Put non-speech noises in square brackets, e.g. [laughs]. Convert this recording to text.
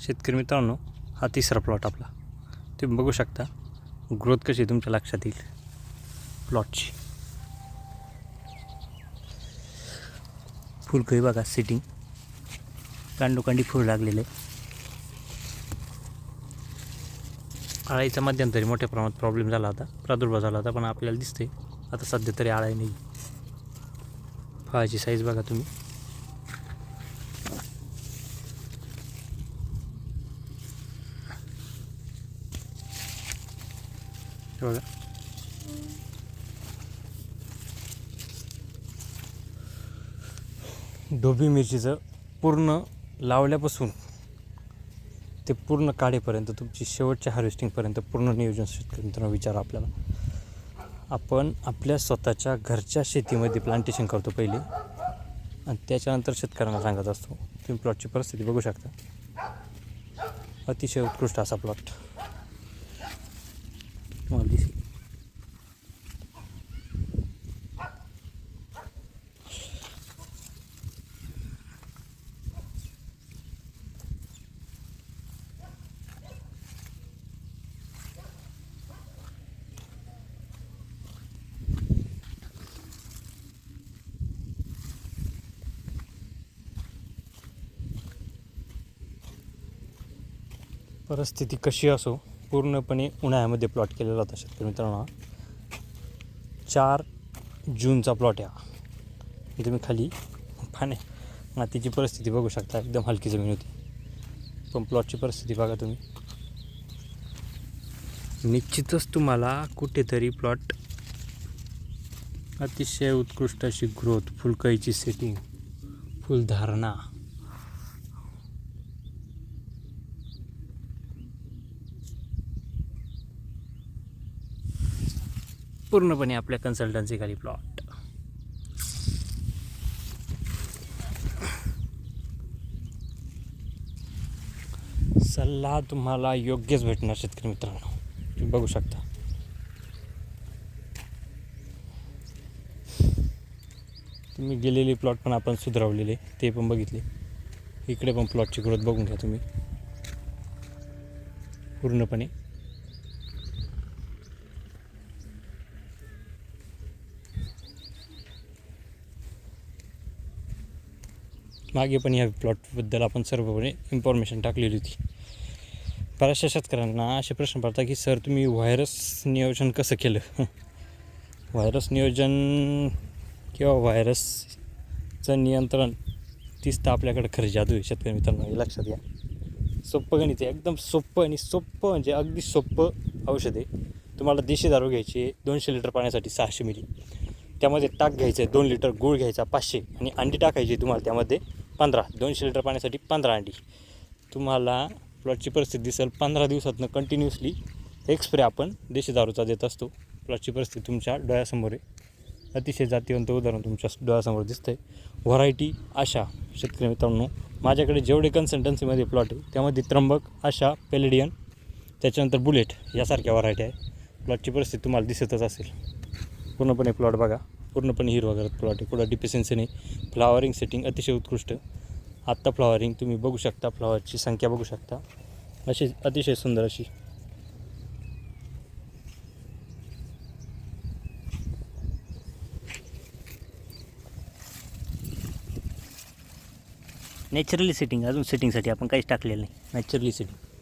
शेतकरी मित्रांनो हा तिसरा प्लॉट आपला. तुम्ही बघू शकता ग्रोथ कशी आहे तुमच्या लक्षात येईल. प्लॉटची फुलकळी बघा सिटिंग कांडोकांडी फूल लागलेले. आळाईचा मध्यंतरी मोठ्या प्रमाणात प्रॉब्लेम झाला होता प्रादुर्भाव झाला होता पण आपल्याला दिसते आता सध्या तरी आळाई नाही. फळाची साईज बघा तुम्ही. बघा ढोबी मिरचीचं पूर्ण लावल्यापासून ते पूर्ण काढेपर्यंत तुमची शेवटच्या हार्वेस्टिंगपर्यंत पूर्ण नियोजन शेतकरी मित्रांनो आपल्याला. आपण आपल्या स्वतःच्या घरच्या शेतीमध्ये प्लांटेशन करतो पहिले. आणि त्याच्यानंतर शेतकऱ्यांना सांगत असतो तुम्ही प्लॉटची परिस्थिती बघू शकता. अतिशय उत्कृष्ट असा प्लॉट तुम्हाला दिसेल परिस्थिती कशी असो पूर्णपणे उन्हाळ्यामध्ये प्लॉट केलेला होता शेतकरी मित्रांनो. चार जूनचा प्लॉट आहे तुम्ही खाली पाण्या मातीची परिस्थिती बघू शकता. एकदम हलकी जमीन होती. पण प्लॉटची परिस्थिती बघा तुम्ही. निश्चितच तुम्हाला कुठेतरी प्लॉट अतिशय उत्कृष्ट अशी ग्रोथ फुलकईची सेटिंग फुलधारणा पूर्णपणे आपल्या कन्सल्टन्सी खाली प्लॉट सल्ला तुम्हाला योग्यच भेटणार शेतकरी मित्रांनो. तुम्ही बघू शकता. तुम्ही गेलेले प्लॉट पण आपण सुधारवलेले ते पण बघितले. इकडे पण प्लॉटची ग्रोथ बघून घ्या तुम्ही. पूर्णपणे. मागे पण या प्लॉटबद्दल आपण सर्वपणे इन्फॉर्मेशन टाकलेली होती. बऱ्याचशा शेतकऱ्यांना असे प्रश्न पडतात की सर तुम्ही व्हायरस नियोजन कसं केलं? [laughs] व्हायरस नियोजन किंवा व्हायरसचं नियंत्रण तीच तर आपल्याकडे खरं जादू आहे शेतकरी मित्रांनो हे लक्षात घ्या. सोपं गणित आहे एकदम सोपं आणि सोपं म्हणजे अगदी सोपं औषध आहे. तुम्हाला देशी दारू घ्यायची आहे दोनशे लिटर पाण्यासाठी सहाशे मिली. त्यामध्ये ताक घ्यायचं आहे दोन लिटर गूळ घ्यायचा पाचशे आणि अंडी टाकायची तुम्हाला त्यामध्ये. पंधरा दोनशे लिटर पाण्यासाठी पंधरा अंडी. तुम्हाला प्लॉटची परिस्थिती दिसेल पंधरा दिवसातनं कंटिन्युअसली एक स्प्रे आपण देशी दारूचा देत असतो. प्लॉटची परिस्थिती तुमच्या डोळ्यासमोर आहे. अतिशय जातीवंत उदाहरण तुमच्या डोळ्यासमोर दिसतं आहे व्हरायटी आशा शेतकरी मित्रांनो माझ्याकडे जेवढे कन्सल्टन्सीमध्ये प्लॉट आहे त्यामध्ये त्र्यंबक आशा पेलेडियन त्याच्यानंतर बुलेट यासारख्या व्हरायटी आहे. प्लॉटची परिस्थिती तुम्हाला दिसतच असेल. पूर्णपणे प्लॉट बघा. पूर्णपणे हिरवा करत प्लॉट आहे कुठं फ्लॉवरिंग फ्लावरिंग सेटिंग अतिशय उत्कृष्ट. आत्ता फ्लॉवरिंग तुम्ही बघू शकता फ्लॉवरची संख्या बघू शकता. अशी अतिशय सुंदर अशी. नॅचरली सेटिंग अजून सेटिंगसाठी आपण काहीच टाकलेलं नाही. Naturally setting